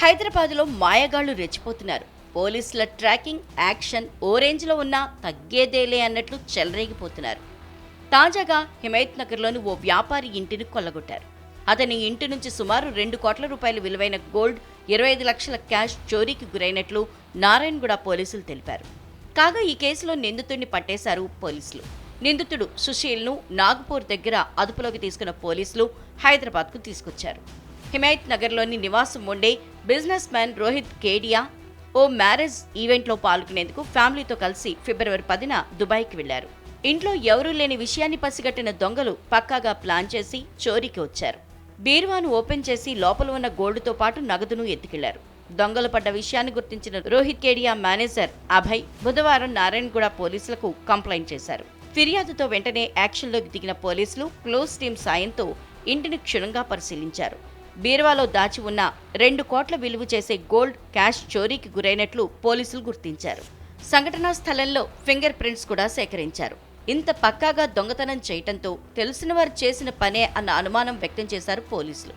హైదరాబాద్లో మాయగాళ్ళు రెచ్చిపోతున్నారు. పోలీసుల tracking action ఓ రేంజ్లో ఉన్నా తగ్గేదేలే అన్నట్లు చెలరేగిపోతున్నారు. తాజాగా హిమాయత్ నగర్లోని ఓ వ్యాపారి ఇంటిని కొల్లగొట్టారు. అతని ఇంటి నుంచి సుమారు రెండు కోట్ల రూపాయల విలువైన గోల్డ్ ఇరవై ఐదు లక్షల క్యాష్ చోరీకి గురైనట్లు నారాయణగూడ పోలీసులు తెలిపారు. కాగా ఈ కేసులో నిందితుడిని పట్టేశారు పోలీసులు. నిందితుడు సుశీల్ను నాగ్పూర్ దగ్గర అదుపులోకి తీసుకున్న పోలీసులు హైదరాబాద్కు తీసుకొచ్చారు. హిమాయత్ నగర్లోని నివాసం ఉండే బిజినెస్ మ్యాన్ రోహిత్ కేడియా ఓ మ్యారేజ్ ఈవెంట్లో పాల్గొనేందుకు ఫ్యామిలీతో కలిసి ఫిబ్రవరి పదిన దుబాయ్కి వెళ్ళారు ఇంట్లో ఎవరూ లేని విషయాన్ని పసిగట్టిన దొంగలు పక్కాగా ప్లాన్ చేసి చోరీకి వచ్చారు. బీరువాను ఓపెన్ చేసి లోపల ఉన్న గోల్డ్తో పాటు నగదును ఎత్తుకెళ్ళారు. దొంగలు పడ్డ విషయాన్ని గుర్తించిన రోహిత్ కేడియా మేనేజర్ అభయ్ బుధవారం నారాయణగూడ పోలీసులకు కంప్లైంట్ చేశారు. ఫిర్యాదుతో వెంటనే యాక్షన్లోకి దిగిన పోలీసులు క్లోజ్ టీం సాయంతో ఇంటిని క్షుణ్ణంగా పరిశీలించారు. బీరువాలో దాచి ఉన్న రెండు కోట్ల విలువ చేసే గోల్డ్ క్యాష్ చోరీకి గురైనట్లు పోలీసులు గుర్తించారు. సంఘటనా స్థలంలో ఫింగర్ ప్రింట్స్ కూడా సేకరించారు. ఇంత పక్కాగా దొంగతనం చేయటంతో తెలిసిన వారు చేసిన పనే అన్న అనుమానం వ్యక్తం చేశారు పోలీసులు.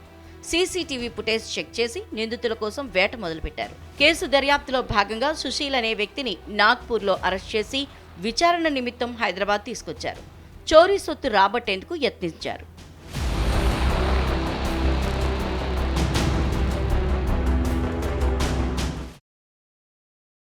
సీసీటీవీ ఫుటేజ్ చెక్ చేసి నిందితుల కోసం వేట మొదలుపెట్టారు. కేసు దర్యాప్తులో భాగంగా సుశీల్ అనే వ్యక్తిని నాగ్పూర్లో అరెస్ట్ చేసి విచారణ నిమిత్తం హైదరాబాద్ తీసుకొచ్చారు. చోరీ సొత్తు రాబట్టేందుకు యత్నించారు.